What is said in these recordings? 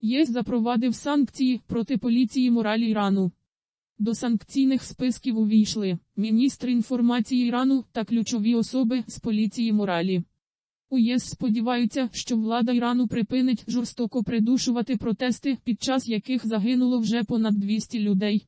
ЄС запровадив санкції проти поліції моралі Ірану. До санкційних списків увійшли міністр інформації Ірану та ключові особи з поліції моралі. У ЄС сподіваються, що влада Ірану припинить жорстоко придушувати протести, під час яких загинуло вже понад 200 людей.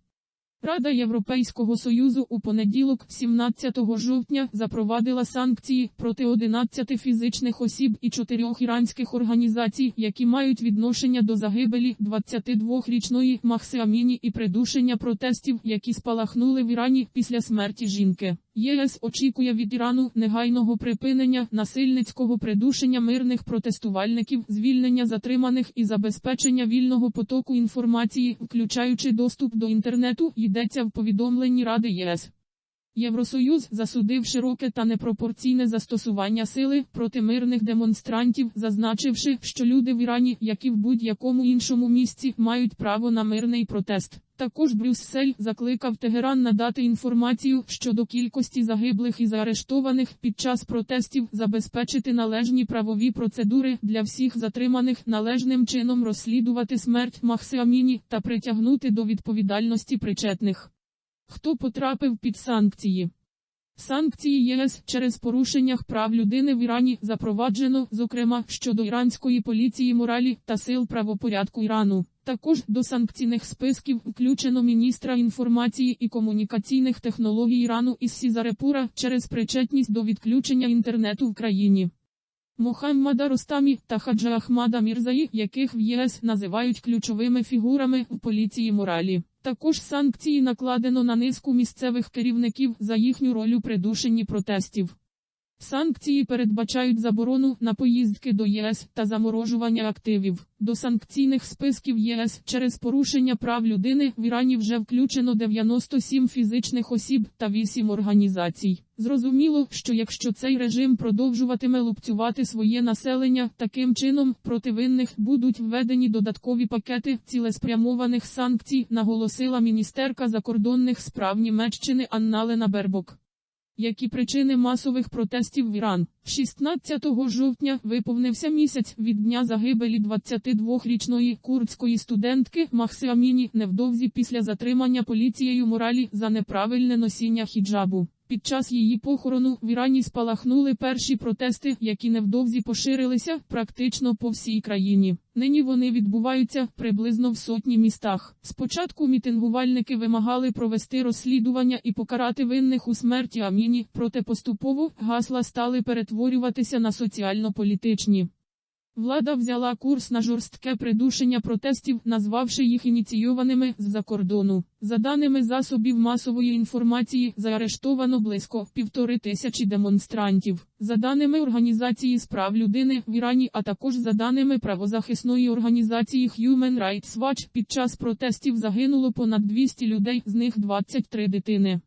Рада Європейського Союзу у понеділок, 17 жовтня, запровадила санкції проти 11 фізичних осіб і 4 іранських організацій, які мають відношення до загибелі 22-річної Махси Аміні і придушення протестів, які спалахнули в Ірані після смерті жінки. ЄС очікує від Ірану негайного припинення насильницького придушення мирних протестувальників, звільнення затриманих і забезпечення вільного потоку інформації, включаючи доступ до інтернету, йдеться в повідомленні Ради ЄС. Євросоюз засудив широке та непропорційне застосування сили проти мирних демонстрантів, зазначивши, що люди в Ірані, як і в будь-якому іншому місці, мають право на мирний протест. Також Брюссель закликав Тегеран надати інформацію щодо кількості загиблих і заарештованих під час протестів, забезпечити належні правові процедури для всіх затриманих, належним чином розслідувати смерть Махсиаміні та притягнути до відповідальності причетних. Хто потрапив під санкції? Санкції ЄС через порушеннях прав людини в Ірані запроваджено, зокрема, щодо іранської поліції моралі та сил правопорядку Ірану. Також до санкційних списків включено міністра інформації і комунікаційних технологій Ірану із Сізарепура через причетність до відключення інтернету в країні. Мохаммада Ростамі та Хаджа Ахмада Мірзаї, яких в ЄС називають ключовими фігурами в поліції моралі. Також санкції накладено на низку місцевих керівників за їхню роль у придушенні протестів. Санкції передбачають заборону на поїздки до ЄС та заморожування активів. До санкційних списків ЄС через порушення прав людини в Ірані вже включено 97 фізичних осіб та 8 організацій. Зрозуміло, що якщо цей режим продовжуватиме лупцювати своє населення, таким чином проти винних будуть введені додаткові пакети цілеспрямованих санкцій, наголосила міністерка закордонних справ Німеччини Анналена Бербок. Які причини масових протестів в Іран? 16 жовтня виповнився місяць від дня загибелі 22-річної курдської студентки Махси Аміні невдовзі після затримання поліцією моралі за неправильне носіння хіджабу. Під час її похорону в Ірані спалахнули перші протести, які невдовзі поширилися практично по всій країні. Нині вони відбуваються приблизно в сотні містах. Спочатку мітингувальники вимагали провести розслідування і покарати винних у смерті Аміні, проте поступово гасла стали перетворюватися на соціально-політичні. Влада взяла курс на жорстке придушення протестів, назвавши їх ініційованими з-за кордону. За даними засобів масової інформації, заарештовано близько півтори тисячі демонстрантів. За даними Організації з прав людини в Ірані, а також за даними правозахисної організації Human Rights Watch, під час протестів загинуло понад 200 людей, з них 23 дитини.